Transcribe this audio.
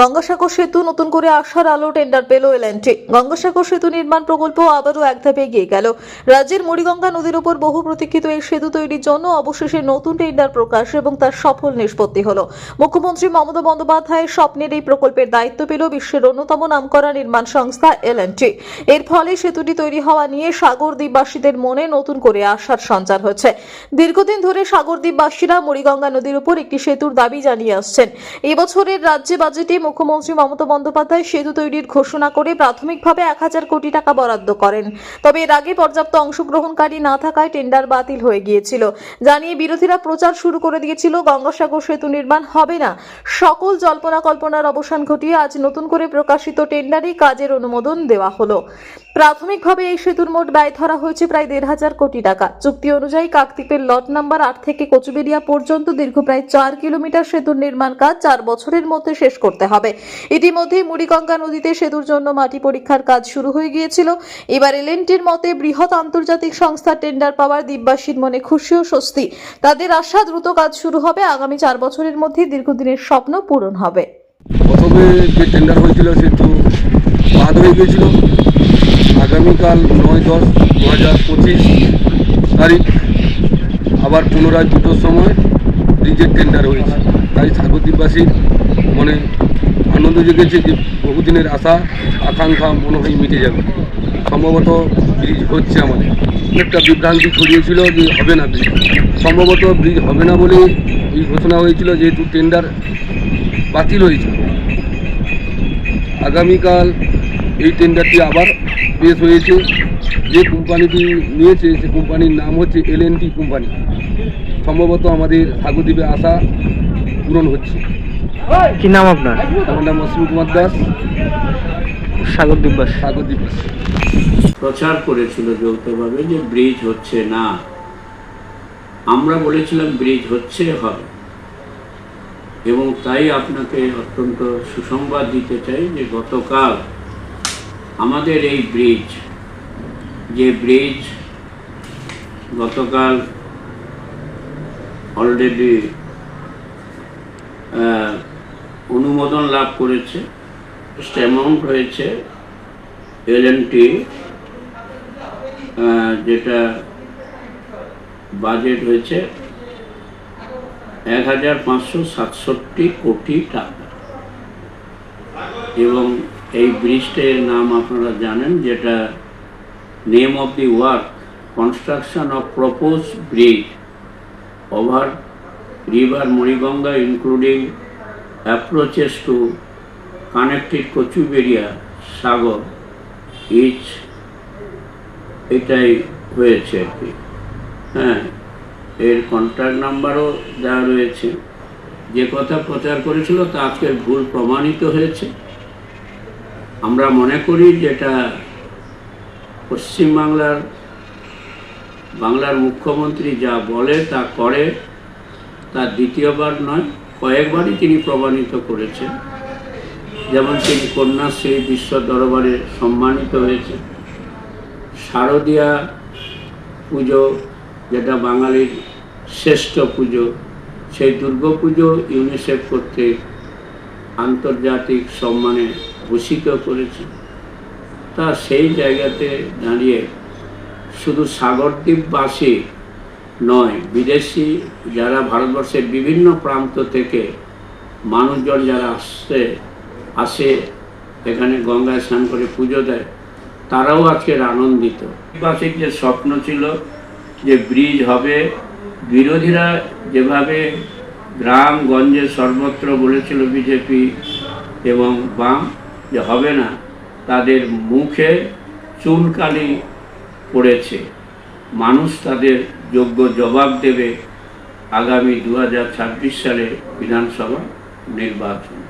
গঙ্গাসাগর সেতু নতুন করে আসার আলো টেন্ডার পেল এলএনটি। গঙ্গাসাগর সেতু নির্মাণ প্রকল্প আবারও এক ধাপে এগিয়ে গেল। রাজ্যের মুড়িগঙ্গা নদীর উপর বহু প্রতীক্ষিত এই সেতু তৈরির জন্য অবশেষে নতুন টেন্ডার প্রকাশ এবং তার সফল নিষ্পত্তি হলো। মুখ্যমন্ত্রী মমতা বন্দ্যোপাধ্যায়ের স্বপ্নের এই প্রকল্পের দায়িত্ব পেল বিশ্বের অন্যতম নামকরা নির্মাণ সংস্থা এলএনটি। এর ফলে সেতুটি তৈরি হওয়া নিয়ে সাগর দ্বীপবাসীদের মনে নতুন করে আশার সঞ্চার হচ্ছে। দীর্ঘদিন ধরে সাগর দ্বীপবাসীরা মুড়িগঙ্গা নদীর উপর একটি সেতুর দাবি জানিয়ে আসছেন। এবছরের রাজ্যে বাজেটে মুখ্যমন্ত্রী মমতা বন্দ্যোপাধ্যায় সেতু তৈরির ঘোষণা করে প্রাথমিকভাবে এক হাজার কোটি টাকা বরাদ্দ করেন। তবে এর আগে পর্যাপ্ত অংশগ্রহণকারী না থাকায় টেন্ডার বাতিল হয়ে গিয়েছিল। জানিয়ে বিরোধীরা প্রচার শুরু করে দিয়েছিল, গঙ্গাসাগর সেতু নির্মাণ হবে না। সকল জল্পনা কল্পনার অবসান ঘটিয়ে আজ নতুন করে প্রকাশিত টেন্ডারে কাজের অনুমোদন দেওয়া হলো। প্রাথমিকভাবে এই সেতুর মোট ব্যয় ধরা হয়েছে প্রায় দেড় হাজার কোটি টাকা। চুক্তি অনুযায়ী কাকদ্বীপের লট নাম্বার আট থেকে কচুবেরিয়া পর্যন্ত দীর্ঘ প্রায় চার কিলোমিটার সেতুর নির্মাণ কাজ চার বছরের মধ্যে শেষ করতে হবে। ইতিমধ্যেই মুড়িগঙ্গা নদীতে সেতুর জন্য মাটি পরীক্ষার কাজ শুরু হয়ে গিয়েছিল। এবার এলএনটির মতে বৃহৎ আন্তর্জাতিক সংস্থা টেন্ডার পাওয়ার দ্বীপবাসীর মনে খুশি ও স্বস্তি। তাদের আশা, দ্রুত কাজ শুরু হবে, আগামী চার বছরের মধ্যে দীর্ঘদিনের স্বপ্ন পূরণ হবে। প্রথমে যে টেন্ডার হয়েছিল বাদ হয়ে আগামীকাল নয় দশ দু হাজার পঁচিশ তারিখ আবার পুনরায় দুটোর সময় ব্রিজের টেন্ডার হয়েছে। তাই সাগরদ্বীপবাসীর মনে আনন্দ জেগেছে যে বহুদিনের আশা, আকাঙ্ক্ষা মনে হয় মিটে যাবে। সম্ভবত ব্রিজ হচ্ছে আমাদের। একটা বিভ্রান্তি ছড়িয়েছিল যে হবে না ব্রিজ। সম্ভবত ব্রিজ হবে না বলে এই ঘোষণা হয়েছিল, যেহেতু টেন্ডার বাতিল হয়েছিল। আগামীকাল এই টেন্ডারটি আবার পেশ হয়েছে যে কোম্পানিটি নিয়েছে সে কোম্পানির নাম হচ্ছে এল কোম্পানি সম্ভবত আমাদের সাগরদ্বীপে আসা পূরণ হচ্ছে। কি নাম আপনার? আমার নাম অশ্বিন কুমার দাস। সাগর দিব্যাস সাগরদ্বীপ প্রচার করেছিল যৌথভাবে যে ব্রিজ হচ্ছে না। আমরা বলেছিলাম ব্রিজ হচ্ছে হবে। এবং তাই আপনাকে অত্যন্ত সুসংবাদ দিতে চাই যে গতকাল আমাদের এই ব্রিজ যে ব্রিজ গতকাল অলরেডি অনুমোদন লাভ করেছে। অ্যামাউন্ট হয়েছে এলএনটি যেটা বাজেট হয়েছে এক হাজার পাঁচশো সাতষট্টি কোটি টাকা। এবং এই ব্রিজটির নাম আপনারা জানেন, যেটা name of the work construction of propose bridge over river Moniganga including approaches to connected Kachuberia Sagar each এটাই হয়েছে আর কি। হ্যাঁ এর কন্ট্যাক্ট নাম্বারও দেওয়া রয়েছে। যে কথা প্রচার করেছিল, তা আজকের ভুল প্রমাণিত হয়েছে। আমরা মনে করি যেটা পশ্চিমবাংলার, বাংলার মুখ্যমন্ত্রী যা বলে তা করে, তা দ্বিতীয়বার নয়, কয়েকবারই তিনি প্রমাণিত করেছেন। যেমন তিনি কন্যাশ্রী বিশ্ব দরবারে সম্মানিত হয়েছে শারদীয়া পুজো, যেটা বাঙালির শ্রেষ্ঠ পুজো, সেই দুর্গাপুজো ইউনিসেফ কর্তৃক আন্তর্জাতিক সম্মানে ভূষিত করেছে। তা সেই জায়গাতে দাঁড়িয়ে শুধু সাগরদ্বীপবাসী নয়, বিদেশি যারা ভারতবর্ষের বিভিন্ন প্রান্ত থেকে মানুষজন যারা আসছে, আসে, এখানে গঙ্গায় স্নান করে পুজো দেয়, তারাও আজকের আনন্দিত। বাসিক যে স্বপ্ন ছিল যে ব্রিজ হবে, বিরোধীরা যেভাবে গ্রাম, গঞ্জে সর্বত্র বলেছিল বিজেপি এবং বাম যে হবে না, তাদের মুখে চুলকালি পড়েছে। মানুষ তাদের যোগ্য জবাব দেবে আগামী দু হাজার ছাব্বিশ সালে বিধানসভা নির্বাচন।